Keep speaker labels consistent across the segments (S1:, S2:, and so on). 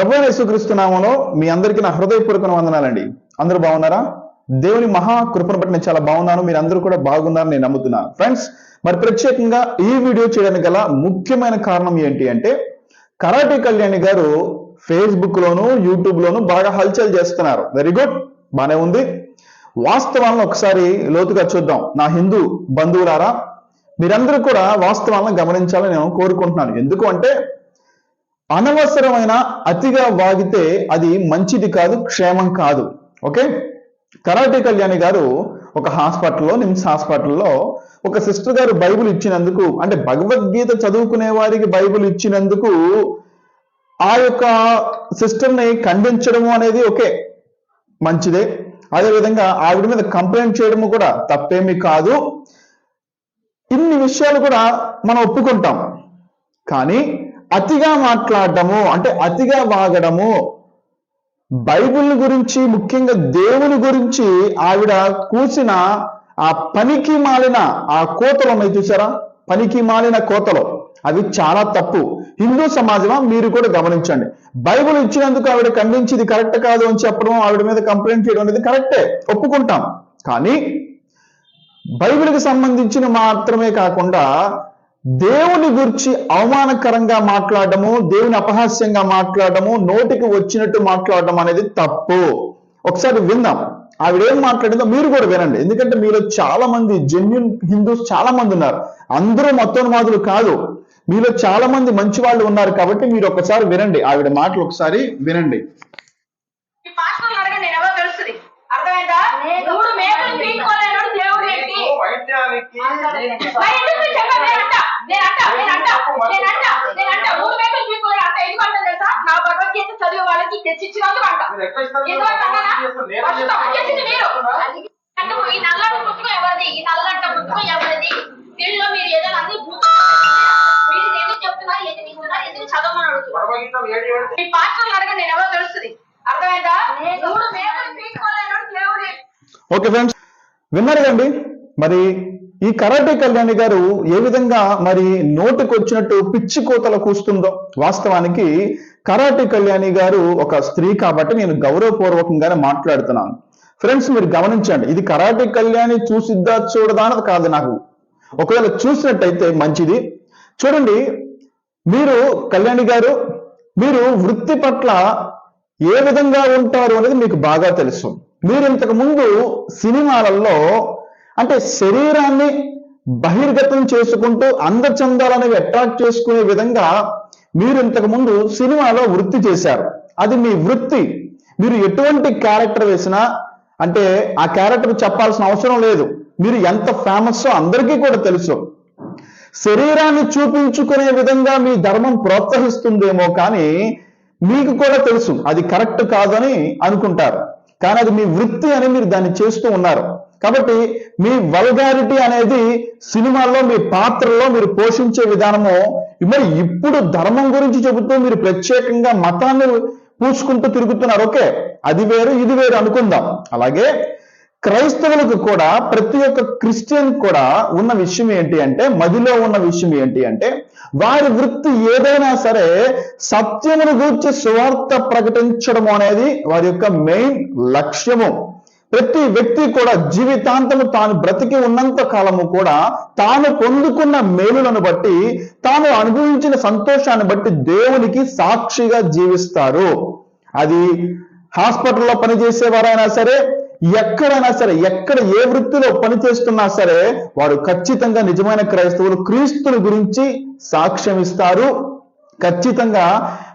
S1: ప్రభు యేసుక్రీస్తు నామంలో మీ అందరికీ నా హృదయపూర్వక వందనాలండి. అందరూ బాగున్నారా? దేవుని మహా కృపను బట్టి నేను చాలా బాగున్నాను. మీరు అందరూ కూడా బాగున్నారని నేను నమ్ముతున్నాను ఫ్రెండ్స్ మరి ప్రత్యేకంగా ఈ వీడియో చేయడానికి గల ముఖ్యమైన కారణం ఏంటి అంటే కరాటే కళ్యాణి గారు ఫేస్బుక్ లోను యూట్యూబ్ లోను బాగా హల్చల్ చేస్తున్నారు. Very good. బానే ఉంది. వాస్తవాలను ఒకసారి లోతుగా చూద్దాం. నా హిందూ బంధువులారా మీరందరూ కూడా వాస్తవాలను గమనించాలని నేను కోరుకుంటున్నాను. ఎందుకు అంటే అనవసరమైన అతిగా వాగితే అది మంచిది కాదు క్షేమం కాదు. ఓకే కరాటే కళ్యాణి గారు ఒక హాస్పిటల్లో నిమ్స్ హాస్పిటల్లో ఒక సిస్టర్ గారు బైబిల్ ఇచ్చినందుకు అంటే భగవద్గీత చదువుకునే వారికి బైబిల్ ఇచ్చినందుకు ఆ యొక్క సిస్టర్ని ఖండించడము అనేది ఓకే మంచిదే. అదేవిధంగా ఆవిడ మీద కంప్లైంట్ చేయడము కూడా తప్పేమీ కాదు. ఇన్ని విషయాలు కూడా మనం ఒప్పుకుంటాం. కానీ అతిగా మాట్లాడటము అంటే అతిగా వాగడము బైబిల్ గురించి ముఖ్యంగా దేవుని గురించి ఆవిడ కూసిన ఆ పనికి మాలిన ఆ కోతలు ఉన్నాయి చూసారా? పనికి మాలిన కోతలు. అవి చాలా తప్పు. హిందూ సమాజం మీరు కూడా గమనించండి. బైబిల్ ఇచ్చినందుకు ఆవిడ ఖండించి ఇది కరెక్ట్ కాదు అని చెప్పడం ఆవిడ మీద కంప్లైంట్ చేయడం అనేది కరెక్టే. ఒప్పుకుంటాం. కానీ బైబిల్కి సంబంధించిన మాత్రమే కాకుండా దేవుని గురించి అవమానకరంగా మాట్లాడటము దేవుని అపహాస్యంగా మాట్లాడటము నోటికి వచ్చినట్టు మాట్లాడటం అనేది తప్పు. ఒకసారి విందాం. ఆవిడ ఏం మాట్లాడిందో మీరు కూడా వినండి. ఎందుకంటే మీలో చాలా మంది జెన్యున్ హిందూస్ చాలా మంది ఉన్నారు. అందరూ మతోన్మాదులు కాదు. మీలో చాలా మంది మంచి వాళ్ళు ఉన్నారు కాబట్టి మీరు ఒకసారి వినండి. ఆవిడ మాటలు ఒకసారి వినండి.
S2: ఈ నేను ఎవరో తెలుస్తుంది అర్థమైందా మూడు మేకలు మూడు పీక్కోలేడు అంట. ఎందుకు అంట తెలుసా? నా భగవద్గీత చదివే వాళ్ళకి తెచ్చిచ్చినందుకు అంట.
S3: మీరు?
S2: ఎందుకంటే అన్నానా?
S3: నేను
S2: చేసింది? అంటే ఈ నల్లంట పుస్తకం ఎవరిది? ఈ నల్లంట పుస్తకం ఎవరిది? దీనిలో మీరు ఏదైనా అన్ని మీరు ఎందుకు చెప్తున్నారు ఎందుకు చదవమని అడుగుతున్నారు
S3: పరమగీతం ఏడు ఏడు
S2: మీ పాస్టర్లు అడగండి నేను ఎవరో తెలుస్తుంది. అర్థమైందా? మూడు మేకలు దేవుడు. ఏంటి
S1: ఓకే ఫ్రెండ్స్ విన్నారు కండి మరి ఈ కరాటే కళ్యాణి గారు ఏ విధంగా మరి నోటికి వచ్చినట్టు పిచ్చి కోతలు కూస్తుందో వాస్తవానికి కరాటే కళ్యాణి గారు ఒక స్త్రీ కాబట్టి నేను గౌరవపూర్వకంగానే మాట్లాడుతున్నాను. ఫ్రెండ్స్ మీరు గమనించండి ఇది కరాటే కళ్యాణి చూసిద్దా చూడదా అన్నది కాదు నాకు. ఒకవేళ చూసినట్టయితే మంచిది. చూడండి మీరు కళ్యాణి గారు మీరు వృత్తి పట్ల ఏ విధంగా ఉంటారు అనేది మీకు బాగా తెలుసు. మీరు ఇంతకు ముందు సినిమాలలో అంటే శరీరాన్ని బహిర్గతం చేసుకుంటూ అందచందాలు అనేవి అట్రాక్ట్ చేసుకునే విధంగా మీరు ఇంతకు ముందు సినిమాలో వృత్తి చేశారు. అది మీ వృత్తి. మీరు ఎటువంటి క్యారెక్టర్ వేసినా అంటే ఆ క్యారెక్టర్ చెప్పాల్సిన అవసరం లేదు. మీరు ఎంత ఫేమస్ అందరికీ కూడా తెలుసు. శరీరాన్ని చూపించుకునే విధంగా మీ ధర్మం ప్రోత్సహిస్తుందేమో కానీ మీకు కూడా తెలుసు. అది కరెక్ట్ కాదని అనుకుంటారు. కానీ అది మీ వృత్తి అని మీరు దాన్ని చేస్తూ ఉన్నారు. కాబట్టి మీ వల్గారిటీ అనేది సినిమాల్లో మీ పాత్రలో మీరు పోషించే విధానము. మరి ఇప్పుడు ధర్మం గురించి చెబుతూ మీరు ప్రత్యేకంగా మతాన్ని పూసుకుంటూ తిరుగుతున్నారు. ఓకే అది వేరు ఇది వేరు అనుకుందాం. అలాగే క్రైస్తవులకు కూడా ప్రతి ఒక్క క్రిస్టియన్ కూడా ఉన్న విషయం ఏంటి అంటే మదిలో ఉన్న విషయం ఏంటి అంటే వారి వృత్తి ఏదైనా సరే సత్యమును గూర్చి సువార్త ప్రకటించడం అనేది వారి యొక్క మెయిన్ లక్ష్యము. ప్రతి వ్యక్తి కూడా జీవితాంతము తాను బ్రతికి ఉన్నంత కాలము కూడా తాను పొందుకున్న మేలులను బట్టి తాను అనుభవించిన సంతోషాన్ని బట్టి దేవునికి సాక్షిగా జీవిస్తారు. అది హాస్పిటల్లో పనిచేసేవారైనా సరే ఎక్కడైనా సరే ఎక్కడ ఏ వృత్తిలో పనిచేస్తున్నా సరే వారు ఖచ్చితంగా నిజమైన క్రైస్తవులు క్రీస్తుని గురించి సాక్ష్యం ఇస్తారు. ఖచ్చితంగా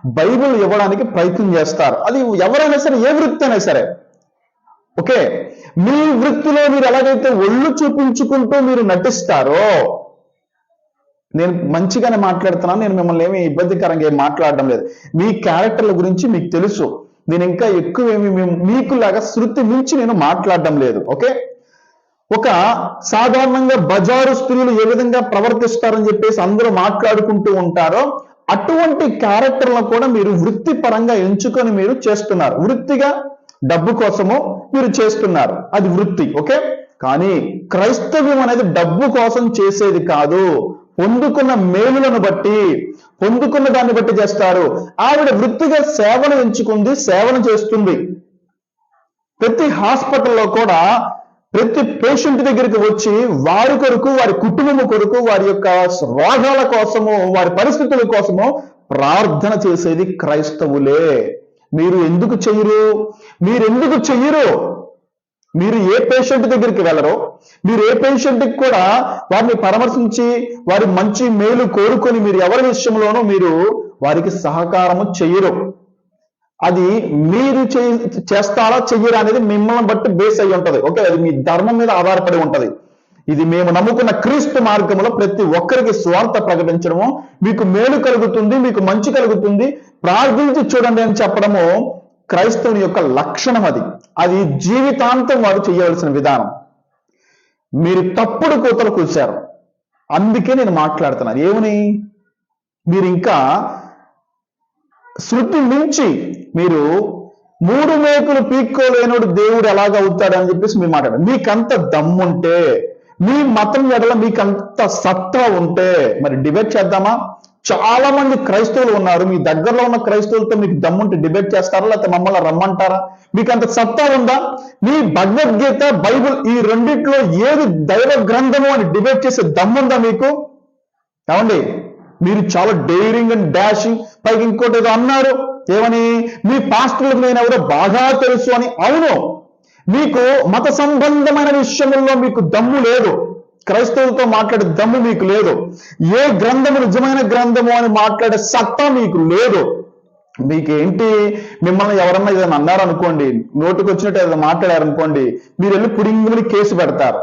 S1: బైబిల్ ఇవ్వడానికి ప్రయత్నం చేస్తారు. అది ఎవరైనా సరే ఏ వృత్తి అయినా సరే ఓకే. మీ వృత్తిలో మీరు ఎలాగైతే ఒళ్ళు చూపించుకుంటూ మీరు నటిస్తారో నేను మంచిగానే మాట్లాడుతున్నాను నేను మిమ్మల్ని ఏమి ఇబ్బందికరంగా ఏం మాట్లాడడం లేదు. మీ క్యారెక్టర్ల గురించి మీకు తెలుసు. నేను ఇంకా ఎక్కువ ఏమి మీకు లాగా శృతి మించి నేను మాట్లాడడం లేదు. ఓకే. ఒక సాధారణంగా బజారు స్త్రీలు ఏ విధంగా ప్రవర్తిస్తారని చెప్పేసి అందరూ మాట్లాడుకుంటూ ఉంటారో అటువంటి క్యారెక్టర్లను కూడా మీరు వృత్తిపరంగా ఎంచుకొని మీరు చేస్తున్నారు. వృత్తిగా డబ్బు కోసము మీరు చేస్తున్నారు. అది వృత్తి ఓకే? కానీ క్రైస్తవ్యం అనేది డబ్బు కోసం చేసేది కాదు. పొందుకున్న మేలులను బట్టి పొందుకున్న దాన్ని బట్టి చేస్తారు. ఆవిడ వృత్తిగా సేవను ఎంచుకుంది సేవను చేస్తుంది. ప్రతి హాస్పిటల్లో కూడా ప్రతి పేషెంట్ దగ్గరికి వచ్చి వారి కొరకు వారి కుటుంబం కొరకు వారి యొక్క రోగాల కోసము వారి పరిస్థితుల కోసము ప్రార్థన చేసేది క్రైస్తవులే. మీరు ఎందుకు చెయ్యరు? మీరు ఎందుకు చెయ్యరు? మీరు ఏ పేషెంట్ దగ్గరికి వెళ్ళరో మీరు ఏ పేషెంట్కి కూడా వారిని పరామర్శించి వారి మంచి మేలు కోరుకొని మీరు ఎవరి విషయంలోనూ మీరు వారికి సహకారము చెయ్యరు. అది మీరు చే- చేస్తారా చెయ్యరా అనేది మిమ్మల్ని బట్టి బేస్ అయి ఉంటది. ఓకే అది మీ ధర్మం మీద ఆధారపడి ఉంటది. ఇది మేము నమ్ముకున్న క్రీస్తు మార్గంలో ప్రతి ఒక్కరికి స్వార్థ ప్రకటించడము మీకు మేలు కలుగుతుంది మీకు మంచి కలుగుతుంది ప్రార్థించి చూడండి అని చెప్పడము క్రైస్తవుని యొక్క లక్షణం అది. అది జీవితాంతం వారు చేయవలసిన విధానం. మీరు తప్పుడు కూతలు కూర్చారు అందుకే నేను మాట్లాడుతున్నాను. ఏమని? మీరు ఇంకా శృతి మించి మీరు మూడు మేకులు పీక్కోలేనుడు దేవుడు ఎలాగ అవుతాడు అని చెప్పేసి మీరు మాట్లాడారు మీకంత దమ్ముంటే మీ మతం ఎడల మీకంత సత్వ ఉంటే మరి డిబేట్ చేద్దామా? చాలా మంది క్రైస్తవులు ఉన్నారు. మీ దగ్గరలో ఉన్న క్రైస్తవులతో మీకు దమ్ముంటే డిబేట్ చేస్తారా? లేకపోతే మమ్మల్ని రమ్మంటారా? మీకు అంత సత్తా ఉందా? మీ భగవద్గీత బైబిల్ ఈ రెండిట్లో ఏది దైవ గ్రంథము అని డిబేట్ చేసే దమ్ముందా మీకు? ఏమండి? మీరు చాలా డైరింగ్ అండ్ డాషింగ్ పైకి ఇంకోటి ఏదో అన్నారు. ఏమని? మీ పాస్టర్లకు నేను ఎవరో బాగా తెలుసు అని. అవును. మీకు మత సంబంధమైన విషయంలో మీకు దమ్ము లేదు. క్రైస్తవులతో మాట్లాడే దమ్ము మీకు లేదు. ఏ గ్రంథము నిజమైన గ్రంథము అని మాట్లాడే సత్తా మీకు లేదు. మీకేంటి మిమ్మల్ని ఎవరన్నా ఏదైనా అన్నారనుకోండి నోటుకు వచ్చినట్టు ఏదైనా మాట్లాడారనుకోండి మీరు వెళ్ళి పుడింగుని కేసు పెడతారు.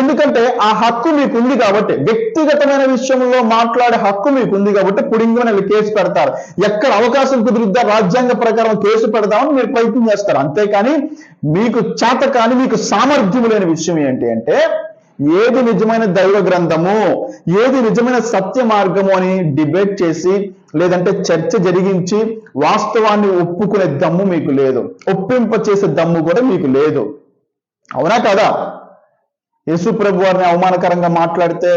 S1: ఎందుకంటే ఆ హక్కు మీకు ఉంది కాబట్టి వ్యక్తిగతమైన విషయంలో మాట్లాడే హక్కు మీకు ఉంది కాబట్టి పుడింగుని వెళ్ళి కేసు పెడతారు. ఎక్కడ అవకాశం కుదిరిద్దా రాజ్యాంగ ప్రకారం కేసు పెడదామని మీరు ప్రయత్నం చేస్తారు. అంతేకాని మీకు చేత కానీ మీకు సామర్థ్యం లేని విషయం ఏంటి అంటే ఏది నిజమైన దైవ గ్రంథము ఏది నిజమైన సత్య మార్గము అని డిబేట్ చేసి లేదంటే చర్చ జరిగించి వాస్తవాన్ని ఒప్పుకునే దమ్ము మీకు లేదు. ఒప్పింప చేసే దమ్ము కూడా మీకు లేదు. అవునా కదా? యేసు ప్రభు వారిని అవమానకరంగా మాట్లాడితే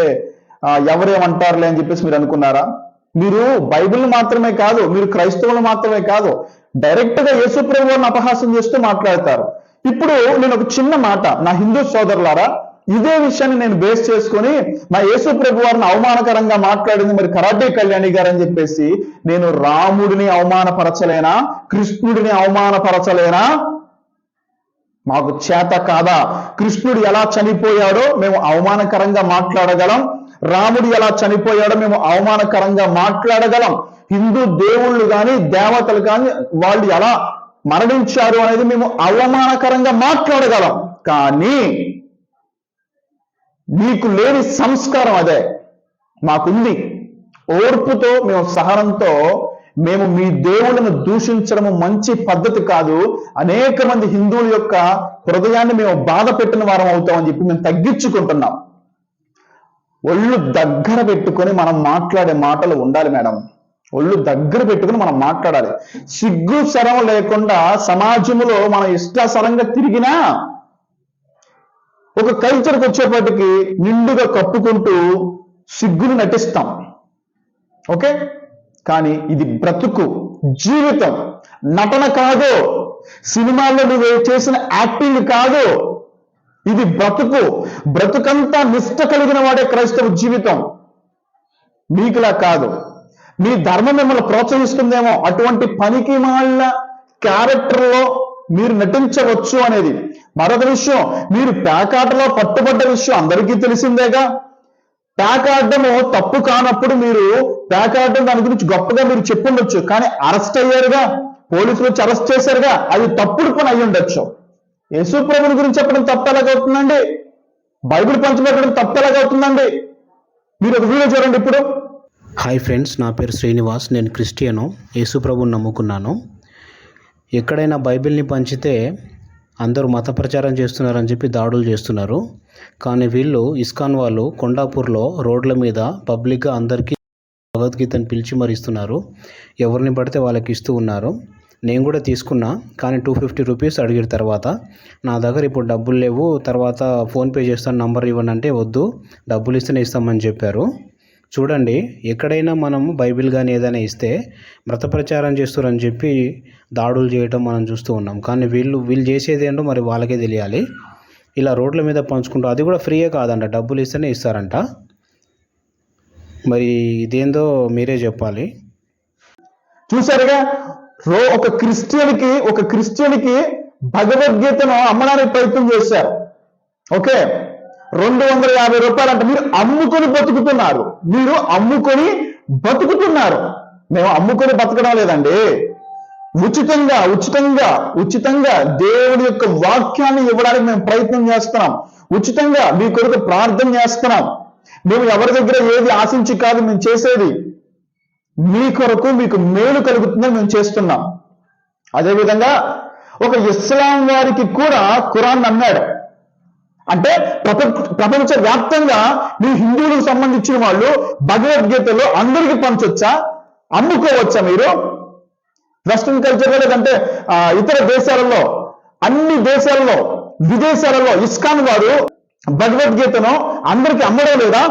S1: ఎవరేమంటారులే అని చెప్పేసి మీరు అనుకున్నారా? మీరు బైబిల్ మాత్రమే కాదు మీరు క్రైస్తవులు మాత్రమే కాదు డైరెక్ట్గా యేసు ప్రభు వారిని అపహాసం చేస్తూ మాట్లాడతారు. ఇప్పుడు నేను ఒక చిన్న మాట నా హిందూ సోదరులారా ఇదే విషయాన్ని నేను బేస్ చేసుకొని నా యేసు ప్రభు వారిని అవమానకరంగా మాట్లాడింది మరి కరాటే కళ్యాణి గారు అని చెప్పేసి నేను రాముడిని అవమానపరచలేనా? కృష్ణుడిని అవమానపరచలేనా? మాకు చేత కాదా? కృష్ణుడు ఎలా చనిపోయాడో మేము అవమానకరంగా మాట్లాడగలం. రాముడు ఎలా చనిపోయాడో మేము అవమానకరంగా మాట్లాడగలం. హిందూ దేవుళ్ళు కానీ దేవతలు కానీ వాళ్ళు ఎలా మరణించారు అనేది మేము అవమానకరంగా మాట్లాడగలం. కానీ మీకు లేని సంస్కారం అదే. మాకుంది. ఓర్పుతో మేము సహనంతో మేము మీ దేవుళ్ళను దూషించడము మంచి పద్ధతి కాదు. అనేక మంది హిందువుల యొక్క హృదయాన్ని మేము బాధ పెట్టిన వారం అవుతామని చెప్పి మేము తగ్గించుకుంటున్నాం. ఒళ్ళు దగ్గర పెట్టుకొని మనం మాట్లాడే మాటలు ఉండాలి మేడం. ఒళ్ళు దగ్గర పెట్టుకుని మనం మాట్లాడాలి. సిగ్గు శరం లేకుండా సమాజంలో మనం ఇష్టాసరంగా తిరిగినా ఒక కల్చర్కి వచ్చేపాటికి నిండుగా కప్పుకుంటూ సిగ్గును నటిస్తాం. ఓకే? కానీ ఇది బ్రతుకు జీవితం. నటన కాదు. సినిమాల్లో నువ్వు చేసిన యాక్టింగ్ కాదు. ఇది బ్రతుకు. బ్రతుకంతా నిష్ట కలిగిన వాడే క్రైస్తవ జీవితం. మీకులా కాదు. మీ ధర్మం మిమ్మల్ని ప్రోత్సహిస్తుందేమో. అటువంటి పనికి మాళ్ళ క్యారెక్టర్లో మీరు నటించవచ్చు అనేది. మరొక విషయం మీరు పేకాటలో పట్టుబడ్డ విషయం అందరికీ తెలిసిందేగా? పేకాడము తప్పు కానప్పుడు మీరు పేకాడడం దాని గురించి గొప్పగా మీరు చెప్పుండొచ్చు కానీ అరెస్ట్ అయ్యారుగా? పోలీసులు వచ్చి అరెస్ట్ చేశారుగా? అది తప్పుడు పని అయి ఉండొచ్చు యేసు ప్రభుని గురించి చెప్పడం తప్పు ఎలాగవుతుందండి బైబిల్ పంచబెట్టడం తప్పు ఎలాగవుతుందండి మీరు ఒక వీడియో చూడండి ఇప్పుడు.
S4: హాయ్ ఫ్రెండ్స్ నా పేరు శ్రీనివాస్ నేను క్రిస్టియను. యేసుప్రభుని నమ్ముకున్నాను. ఎక్కడైనా బైబిల్ని పంచితే అందరూ మత ప్రచారం చేస్తున్నారని చెప్పి దాడులు చేస్తున్నారు. కానీ వీళ్ళు ఇస్కాన్ వాళ్ళు కొండాపూర్లో రోడ్ల మీద పబ్లిక్గా అందరికీ భగవద్గీతను పిలిచి మరి ఇస్తున్నారు ఎవరిని పడితే వాళ్ళకి ఇస్తూ ఉన్నారు. నేను కూడా తీసుకున్నా కానీ టూ ఫిఫ్టీ రూపీస్ అడిగిన తర్వాత నా దగ్గర ఇప్పుడు డబ్బులు లేవు తర్వాత ఫోన్పే చేస్తాను నంబర్ ఇవ్వనంటే వద్దు డబ్బులు ఇస్తేనే ఇస్తామని చెప్పారు. చూడండి ఎక్కడైనా మనం బైబిల్ కానీ ఏదైనా ఇస్తే మత ప్రచారం చేస్తారని చెప్పి దాడులు చేయటం మనం చూస్తూ ఉన్నాం. కానీ వీళ్ళు వీళ్ళు చేసేది ఏంటో మరి వాళ్ళకే తెలియాలి. ఇలా రోడ్ల మీద పంచుకుంటూ అది కూడా ఫ్రీయే కాదంట. డబ్బులు ఇస్తేనే ఇస్తారంట. మరి ఇదేందో మీరే చెప్పాలి.
S1: చూసారుగా? రో ఒక క్రిస్టియన్కి ఒక క్రిస్టియన్కి భగవద్గీతను అమ్మడానికి ప్రయత్నం చేశారు. ఓకే? రెండు వందల యాభై రూపాయలు అంటే మీరు అమ్ముకొని బతుకుతున్నారు. మీరు అమ్ముకొని బతుకుతున్నారు. మేము అమ్ముకొని బతకడం లేదండి. ఉచితంగా ఉచితంగా ఉచితంగా దేవుడి యొక్క వాక్యాన్ని ఇవ్వడానికి మేము ప్రయత్నం చేస్తున్నాం. ఉచితంగా మీ కొరకు ప్రార్థన చేస్తున్నాం. మేము ఎవరి దగ్గర ఏది ఆశించి కాదు మేము చేసేది. మీ కొరకు మీకు మేలు కలుగుతుందని మేము చేస్తున్నాం. అదేవిధంగా ఒక ఇస్లాం వారికి కూడా ఖురాన్ అన్నాడు. అంటే ప్రపంచ ప్రపంచ వ్యాప్తంగా మీ హిందువులకు సంబంధించిన వాళ్ళు భగవద్గీతలో అందరికీ పంచొచ్చా? అమ్ముకోవచ్చా మీరు? వెస్ట్రన్ కల్చర్ లేదంటే ఆ, ఇతర దేశాలలో అన్ని దేశాలలో విదేశాలలో ఇస్కాన్ వారు భగవద్గీతను అందరికి అమ్మడం లేదా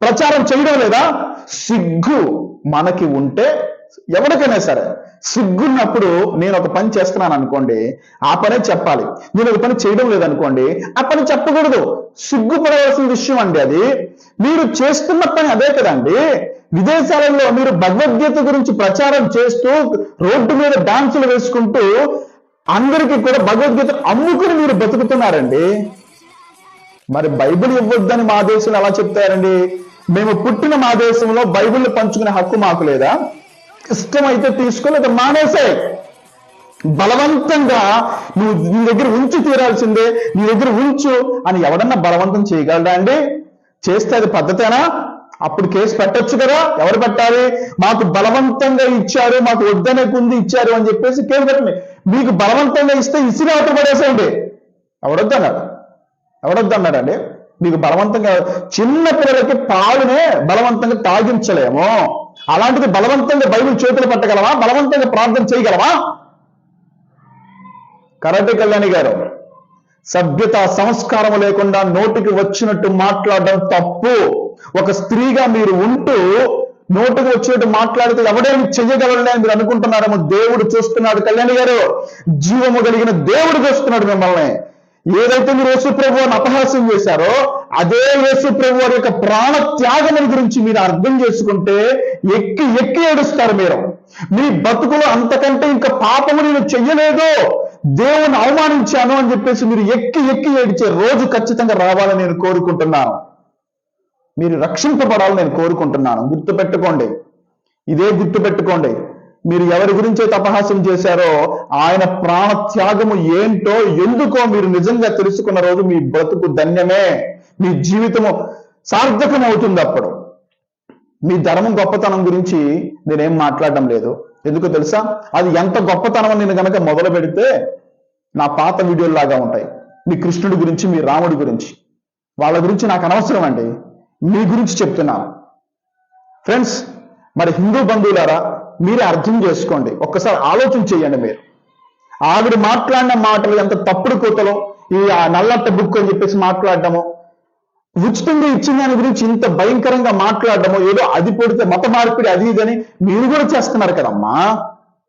S1: ప్రచారం చేయడం లేదా? సిగ్గు మనకి ఉంటే ఎవరికైనా సరే సిగ్గున్నప్పుడు నేను ఒక పని చేస్తున్నాను అనుకోండి ఆ పనే చెప్పాలి. నేను ఒక పని చేయడం లేదనుకోండి ఆ పని చెప్పకూడదు. సిగ్గుపడవలసిన విషయం అండి అది. మీరు చేస్తున్న పని అదే కదండి. విదేశాలలో మీరు భగవద్గీత గురించి ప్రచారం చేస్తూ రోడ్డు మీద డాన్సులు వేసుకుంటూ అందరికీ కూడా భగవద్గీత అమ్ముకుని మీరు బతుకుతున్నారండి. మరి బైబిల్ ఇవ్వద్దని మా దేశంలో ఎలా చెప్తారండి? మేము పుట్టిన మా దేశంలో బైబిల్ పంచుకునే హక్కు మాకు లేదా? ఇష్టమైతే తీసుకోలేదు మానేసే బలవంతంగా నువ్వు నీ దగ్గర ఉంచి తీరాల్సిందే నీ దగ్గర ఉంచు అని ఎవడన్నా బలవంతం చేయగలడా అండి? చేస్తే అది పద్ధతేనా? అప్పుడు కేసు పెట్టొచ్చు కదా ఎవరు పెట్టాలి? మాకు బలవంతంగా ఇచ్చారు మాకు వద్దనే కుంది ఇచ్చారు అని చెప్పేసి కేసు పెట్టండి. మీకు బలవంతంగా ఇస్తే ఇసిరి అవతల పడేసేయండి. ఎవడొద్దన్నాడు ఎవడొద్దన్నాడండి మీకు బలవంతంగా చిన్న పిల్లలకి పాలునే బలవంతంగా తాగించలేము. అలాంటిది బలవంతంగా బైబిల్ చేతులు పట్టగలవా? బలవంతంగా ప్రార్థన చేయగలవా? కరాటే కళ్యాణి గారు సభ్యత సంస్కారం లేకుండా నోటికి వచ్చినట్టు మాట్లాడడం తప్పు. ఒక స్త్రీగా మీరు ఉంటూ నోటుకు వచ్చినట్టు మాట్లాడితే ఎవడేమి చెయ్యగలడే మీరు అనుకుంటున్నారేమో దేవుడు చూస్తున్నాడు కళ్యాణి గారు. జీవము కలిగిన దేవుడు చూస్తున్నాడు మిమ్మల్ని. ఏదైతే మీరు యేసు ప్రభు అని అపహాస్యం చేశారో అదే యేసు ప్రభు వారి యొక్క ప్రాణ త్యాగం గురించి మీరు అర్థం చేసుకుంటే ఎక్కి ఎక్కి ఏడుస్తారు మీరు. మీ బతుకులో అంతకంటే ఇంకా పాపము నేను చెయ్యలేదు. దేవుని అవమానించాను అని చెప్పేసి మీరు ఎక్కి ఎక్కి ఏడిచే రోజు ఖచ్చితంగా రావాలని నేను కోరుకుంటున్నాను. మీరు రక్షింపబడాలని నేను కోరుకుంటున్నాను. గుర్తుపెట్టుకోండి. ఇదే గుర్తుపెట్టుకోండి. మీరు ఎవరి గురించే తపహాసం చేశారో ఆయన ప్రాణ త్యాగము ఏంటో ఎందుకో మీరు నిజంగా తెలుసుకున్న రోజు మీ బ్రతుకు ధన్యమే. మీ జీవితము సార్థకం అవుతుంది అప్పుడు మీ ధర్మం గొప్పతనం గురించి నేనేం మాట్లాడడం లేదు. ఎందుకు తెలుసా? అది ఎంత గొప్పతనం నేను కనుక మొదలు పెడితే నా పాత వీడియోలాగా ఉంటాయి. మీ కృష్ణుడి గురించి మీ రాముడి గురించి. వాళ్ళ గురించి నాకు అనవసరం అండి. మీ గురించి చెప్తున్నాను. ఫ్రెండ్స్ మరి హిందూ బంధువులారా మీరు అర్థం చేసుకోండి. ఒక్కసారి ఆలోచన చేయండి మీరు. ఆవిడ మాట్లాడిన మాటలు ఎంత తప్పుడు కూతలో ఈ ఆ నల్లట్ట బుక్ అని చెప్పేసి మాట్లాడటము ఉచితంగా ఇచ్చిన దాని గురించి ఇంత భయంకరంగా మాట్లాడడము ఏదో అది పొడితే మత మార్పిడి అది ఇదని మీరు కూడా చేస్తున్నారు కదమ్మా.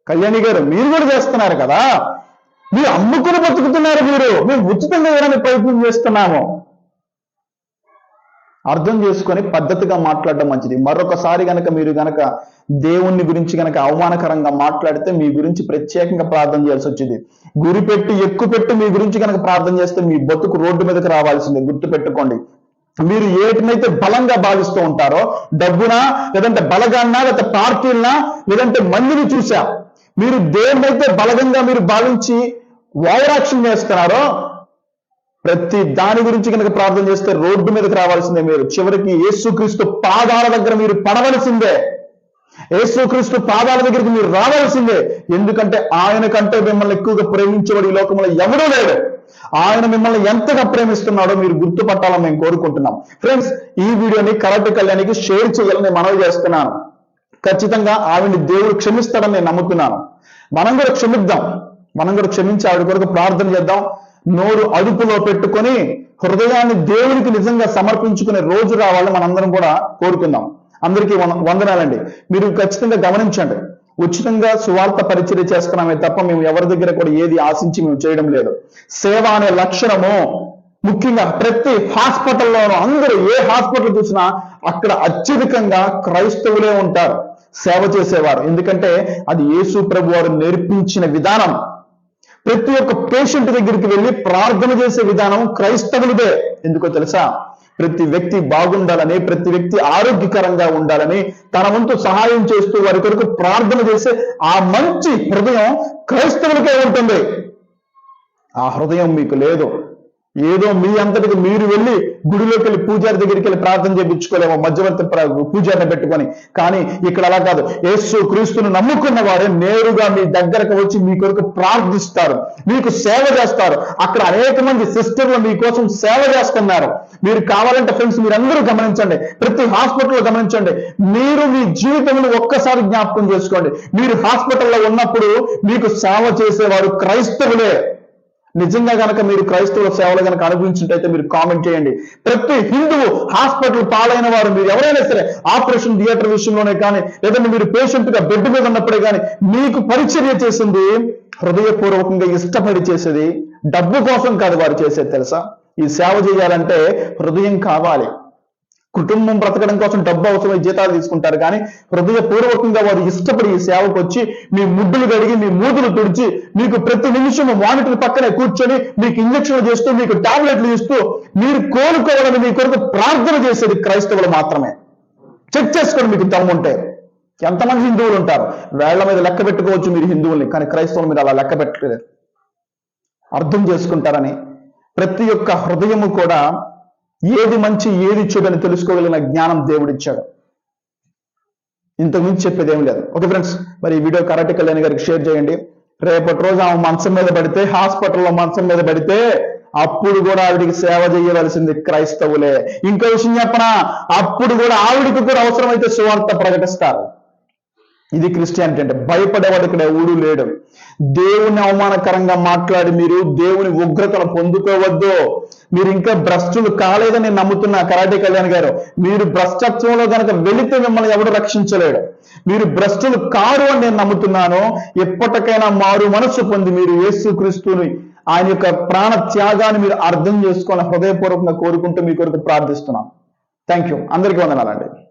S1: కళ్యాణి గారు మీరు కూడా చేస్తున్నారు కదా. మీరు అమ్ముకుని బతుకుతున్నారు మీరు. మేము ఉచితంగా ఇవ్వడానికి ప్రయత్నం చేస్తున్నాము. అర్థం చేసుకొని పద్ధతిగా మాట్లాడడం మంచిది. మరొకసారి గనక మీరు గనక దేవుణ్ణి గురించి గనక అవమానకరంగా మాట్లాడితే మీ గురించి ప్రత్యేకంగా ప్రార్థన చేయాల్సి వచ్చింది. గురి పెట్టి ఎక్కువ పెట్టి మీ గురించి గనక ప్రార్థన చేస్తే మీ బతుకు రోడ్డు మీదకి రావాల్సిందే. గుర్తు పెట్టుకోండి మీరు ఏటినైతే బలంగా భావిస్తూ ఉంటారో డబ్బునా లేదంటే బలగాన్నా లేదంటే పార్టీలనా లేదంటే మందిని చూసా మీరు దేన్నైతే బలగంగా మీరు భావించి ఓవరాక్షన్ చేస్తున్నారో ప్రతి దాని గురించి కనుక ప్రార్థన చేస్తే రోడ్డు మీదకి రావాల్సిందే మీరు. చివరికి యేసుక్రీస్తు పాదాల దగ్గర మీరు పడవలసిందే. యేసుక్రీస్తు పాదాల దగ్గరికి మీరు రావాల్సిందే. ఎందుకంటే ఆయన కంటే మిమ్మల్ని ఎక్కువగా ప్రేమించేవాడు ఈ లోకంలో ఎవడూ లేడు. ఆయన మిమ్మల్ని ఎంతగా ప్రేమిస్తున్నాడో మీరు గుర్తుపట్టాలని మేము కోరుకుంటున్నాం. ఫ్రెండ్స్ ఈ వీడియోని కరెక్ట్ కళ్యాణికి షేర్ చేయాలని మనవి చేస్తున్నాను. ఖచ్చితంగా ఆవిడని దేవుడు క్షమిస్తాడని నేను నమ్ముతున్నాను. మనం కూడా క్షమిద్దాం. మనం కూడా క్షమించి ఆవిడ కొరకు ప్రార్థన చేద్దాం. నోరు అదుపులో పెట్టుకొని హృదయాన్ని దేవునికి నిజంగా సమర్పించుకునే రోజు రావాలని మనందరం కూడా కోరుకుందాం. అందరికీ వందనాలండి. మీరు ఖచ్చితంగా గమనించండి. ఉచితంగా సువార్త పరిచర్య చేస్తున్నామే తప్ప మేము ఎవరి దగ్గర కూడా ఏది ఆశించి మేము చేయడం లేదు. సేవ అనే లక్షణము ముఖ్యంగా ప్రతి హాస్పిటల్లోనూ అందరూ ఏ హాస్పిటల్ చూసినా అక్కడ అత్యధికంగా క్రైస్తవులే ఉంటారు. సేవ చేసేవారు. ఎందుకంటే అది యేసు ప్రభు వారు నేర్పించిన విధానం. ప్రతి ఒక్క పేషెంట్ దగ్గరికి వెళ్ళి ప్రార్థన చేసే విధానం క్రైస్తవులదే. ఎందుకో తెలుసా? ప్రతి వ్యక్తి బాగుండాలని ప్రతి వ్యక్తి ఆరోగ్యకరంగా ఉండాలని తన వంతు సహాయం చేస్తూ వారి కొరకు ప్రార్థన చేసే ఆ మంచి హృదయం క్రైస్తవులకే ఉంటుంది. ఆ హృదయం మీకు లేదు. ఏదో మీ అంతటికి మీరు వెళ్ళి గుడిలోకి వెళ్ళి పూజారి దగ్గరికి వెళ్ళి ప్రార్థన చేయించుకోలేమో మధ్యవర్తి పూజారిని పెట్టుకొని. కానీ ఇక్కడ అలా కాదు. యేసు క్రీస్తును నమ్ముకున్న వారే నేరుగా మీ దగ్గరకు వచ్చి మీ కొరకు ప్రార్థిస్తారు. మీకు సేవ చేస్తారు. అక్కడ అనేక మంది సిస్టర్లు మీకోసం సేవ చేస్తున్నారు. మీరు కావాలంటే ఫ్రెండ్స్ మీరందరూ గమనించండి. ప్రతి హాస్పిటల్లో గమనించండి. మీరు మీ జీవితంలో ఒక్కసారి జ్ఞాపకం చేసుకోండి. మీరు హాస్పిటల్లో ఉన్నప్పుడు మీకు సేవ చేసేవారు క్రైస్తవులే. నిజంగా గనక మీరు క్రైస్తవుల సేవలు గనక అనుభవించినట్టయితే మీరు కామెంట్ చేయండి. ప్రతి హిందువు హాస్పిటల్ పాలైన వారు మీరు ఎవరైనా సరే ఆపరేషన్ థియేటర్ విషయంలోనే కానీ లేదంటే మీరు పేషెంట్గా బెడ్ మీద ఉన్నప్పుడే కానీ మీకు పరిచర్య చేసింది హృదయపూర్వకంగా ఇష్టపడి చేసేది డబ్బు కోసం కాదు వారు చేసేది తెలుసా? ఈ సేవ చేయాలంటే హృదయం కావాలి. కుటుంబం బ్రతకడం కోసం డబ్బు అవసరమై జీతాలు తీసుకుంటారు. కానీ హృదయపూర్వకంగా వారు ఇష్టపడి ఈ సేవకు వచ్చి మీ ముడ్డులు కడిగి మీ మూతులు తుడిచి మీకు ప్రతి నిమిషం మానిటర్ పక్కనే కూర్చొని మీకు ఇంజక్షన్లు చేస్తూ మీకు టాబ్లెట్లు ఇస్తూ మీరు కోలుకోవాలని మీ కొరకు ప్రార్థన చేసేది క్రైస్తవులు మాత్రమే. చెక్ చేసుకోండి మీకు దమ్ముంటే ఎంతమంది హిందువులు ఉంటారు? వేళ్ళ మీద లెక్క పెట్టుకోవచ్చు మీరు హిందువుల్ని కానీ క్రైస్తవులు మీరు అలా లెక్క పెట్టలేదు. అర్థం చేసుకుంటారని ప్రతి ఒక్క హృదయము కూడా ఏది మంచి ఏది చెడు తెలుసుకోగలిగిన జ్ఞానం దేవుడిచ్చాడు. ఇంతకుమించి చెప్పేది ఏం లేదు. ఓకే ఫ్రెండ్స్ మరి ఈ వీడియో కరెక్ట్ కళ్యాణ్ గారికి షేర్ చేయండి. రేపటి రోజు ఆమె మంచం మీద పడితే హాస్పిటల్లో మంచం మీద పడితే అప్పుడు కూడా ఆవిడికి సేవ చేయవలసింది క్రైస్తవులే. ఇంకో విషయం చెప్పనా? అప్పుడు కూడా ఆవిడికి కూడా అవసరమైతే సువార్త ప్రకటిస్తారు. ఇది క్రిస్టియానిటీ అంటే భయపడేవాడు ఇక్కడ ఊడు లేడు. దేవుని అవమానకరంగా మాట్లాడి మీరు దేవుని ఉగ్రతను పొందుకోవద్దు. మీరు ఇంకా భ్రష్టులు కాలేదని నేను నమ్ముతున్నా కరాటే కళ్యాణ్ గారు మీరు భ్రష్టత్వంలో కనుక వెళితే మిమ్మల్ని ఎవడు రక్షించలేడు. మీరు భ్రష్టులు కారు అని నేను నమ్ముతున్నాను. ఎప్పటికైనా మారు మనస్సు పొంది మీరు యేసు క్రీస్తుని ఆయన యొక్క ప్రాణ త్యాగాన్ని మీరు అర్థం చేసుకోవాలని హృదయపూర్వకంగా కోరుకుంటూ మీ కొరకు ప్రార్థిస్తున్నాం. థ్యాంక్ యూ అందరికీ వందనాలండి.